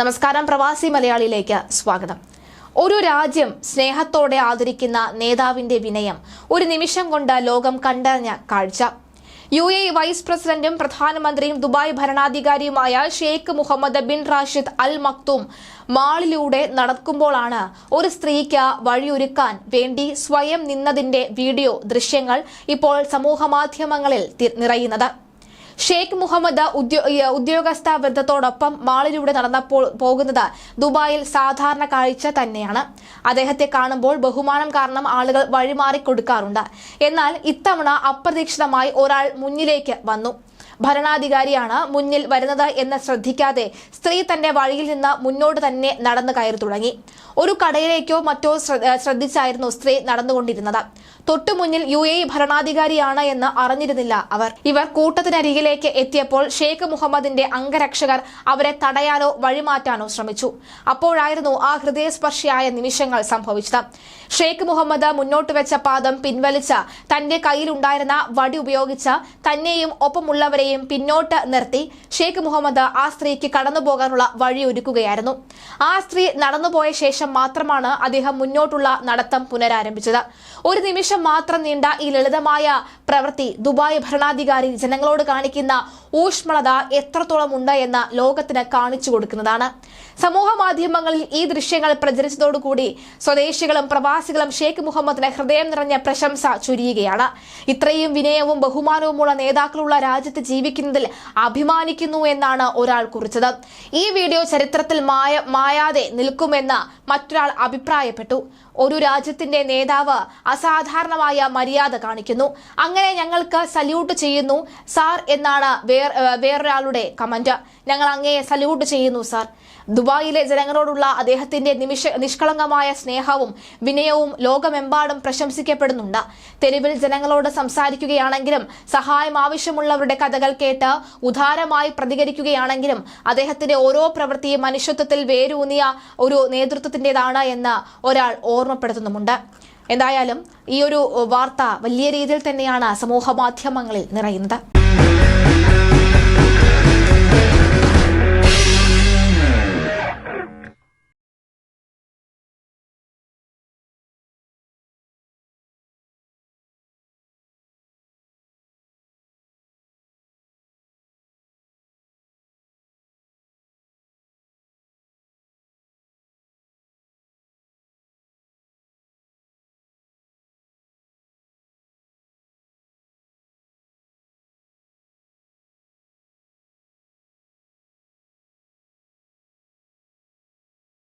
നമസ്കാരം പ്രവാസി മലയാളിയിലേക്ക് സ്വാഗതം. ഒരു രാജ്യം സ്നേഹത്തോടെ ആദരിക്കുന്ന നേതാവിന്റെ വിനയം ഒരു നിമിഷം കൊണ്ട് ലോകം കണ്ടറിഞ്ഞ കാഴ്ച. യു എ വൈസ് പ്രസിഡന്റും പ്രധാനമന്ത്രിയും Dubai ഭരണാധികാരിയുമായ Sheikh Mohammed bin Rashid Al Maktoum മാളിലൂടെ നടക്കുമ്പോഴാണ് ഒരു സ്ത്രീക്ക് വഴിയൊരുക്കാൻ വേണ്ടി സ്വയം നിന്നതിന്റെ വീഡിയോ ദൃശ്യങ്ങൾ ഇപ്പോൾ സമൂഹമാധ്യമങ്ങളിൽ നിറയുന്നത്. ഷെയ്ഖ് മുഹമ്മദ് ഉദ്യോഗസ്ഥ വൃദ്ധത്തോടൊപ്പം മാളിലൂടെ നടന്നപ്പോൾ പോകുന്നത് ദുബായിൽ സാധാരണ കാഴ്ച തന്നെയാണ്. അദ്ദേഹത്തെ കാണുമ്പോൾ ബഹുമാനം കാരണം ആളുകൾ വഴിമാറി കൊടുക്കാറുണ്ട് എന്നാൽ ഇത്തവണ അപ്രതീക്ഷിതമായി ഒരാൾ മുന്നിലേക്ക് വന്നു. ഭരണാധികാരിയാണ് മുന്നിൽ വരുന്നത് എന്ന് ശ്രദ്ധിക്കാതെ സ്ത്രീ തന്റെ വഴിയിൽ നിന്ന് മുന്നോട്ട് തന്നെ നടന്നു കയറി തുടങ്ങി. ഒരു കടയിലേക്കോ മറ്റോ ശ്രദ്ധിച്ചായിരുന്നു സ്ത്രീ നടന്നുകൊണ്ടിരുന്നത്. തൊട്ടു മുന്നിൽ യു എ ഭരണാധികാരിയാണ് എന്ന് അറിഞ്ഞിരുന്നില്ല അവർ. ഇവർ കൂട്ടത്തിനരികിലേക്ക് എത്തിയപ്പോൾ ഷെയ്ഖ് മുഹമ്മദിന്റെ അംഗരക്ഷകർ അവരെ തടയാനോ വഴിമാറ്റാനോ ശ്രമിച്ചു. അപ്പോഴായിരുന്നു ആ ഹൃദയസ്പർശിയായ നിമിഷങ്ങൾ സംഭവിച്ചത്. ഷെയ്ഖ് മുഹമ്മദ് മുന്നോട്ട് വെച്ച പാദം പിൻവലിച്ച തന്റെ കയ്യിലുണ്ടായിരുന്ന വടി ഉപയോഗിച്ച് തന്നെയും ഒപ്പമുള്ളവരെയും പിന്നോട്ട് നിർത്തി ഷെയ്ഖ് മുഹമ്മദ് ആ സ്ത്രീക്ക് കടന്നുപോകാനുള്ള വഴി ഒരുക്കുകയായിരുന്നു ആ സ്ത്രീ നടന്നുപോയ ശേഷം മാത്രമാണ് അദ്ദേഹം മുന്നോട്ടുള്ള നടത്തം പുനരാരംഭിച്ചത്. ഒരു നിമിഷം മാത്രം നീണ്ട ഈ ലളിതമായ പ്രവൃത്തി ദുബായ് ഭരണാധികാരി ജനങ്ങളോട് കാണിക്കുന്ന ഊഷ്മളത എത്രത്തോളം ഉണ്ട് എന്ന് ലോകത്തിന് കാണിച്ചു കൊടുക്കുന്നതാണ്. സമൂഹ മാധ്യമങ്ങളിൽ ഈ ദൃശ്യങ്ങൾ പ്രചരിച്ചതോടുകൂടി സ്വദേശികളും പ്രവാസികളും ഷെയ്ഖ് മുഹമ്മദിന് ഹൃദയം നിറഞ്ഞ പ്രശംസ ചുരിയുകയാണ്. ഇത്രയും വിനയവും ബഹുമാനവുമുള്ള നേതാക്കളുള്ള രാജ്യത്ത് ജീവിക്കുന്നതിൽ അഭിമാനിക്കുന്നു എന്നാണ് ഒരാൾ കുറിച്ചത്. ഈ വീഡിയോ ചരിത്രത്തിൽ മായ മായാതെ നിൽക്കുമെന്ന് മറ്റൊരാൾ അഭിപ്രായപ്പെട്ടു. ഒരു രാജ്യത്തിന്റെ നേതാവ് അസാധാരണമായ മര്യാദ കാണിക്കുന്നു. അങ്ങനെ ഞങ്ങൾക്ക് സല്യൂട്ട് ചെയ്യുന്നു സാർ എന്നാണ് വേറൊരാളുടെ കമന്റ് ഞങ്ങൾ അങ്ങയെ സല്യൂട്ട് ചെയ്യുന്നു സാർ ദുബായിലെ ജനങ്ങളോടുള്ള അദ്ദേഹത്തിന്റെ നിമിഷ നിഷ്കളങ്കമായ സ്നേഹവും വിനയവും ലോകമെമ്പാടും പ്രശംസിക്കപ്പെടുന്നുണ്ട്. തെരുവിൽ ജനങ്ങളോട് സംസാരിക്കുകയാണെങ്കിലും സഹായം ആവശ്യമുള്ളവരുടെ കഥകൾ കേട്ട് ഉദാരമായി പ്രതികരിക്കുകയാണെങ്കിലും അദ്ദേഹത്തിന്റെ ഓരോ പ്രവൃത്തിയും മനുഷ്യത്വത്തിൽ വേരൂന്നിയ ഒരു നേതൃത്വത്തിന്റേതാണ് എന്ന് ഒരാൾ ഓർമ്മപ്പെടുത്തുന്നുമുണ്ട്. എന്തായാലും ഈ ഒരു വാർത്ത വലിയ രീതിയിൽ തന്നെയാണ് സമൂഹ മാധ്യമങ്ങളിൽ നിറയുന്നത്.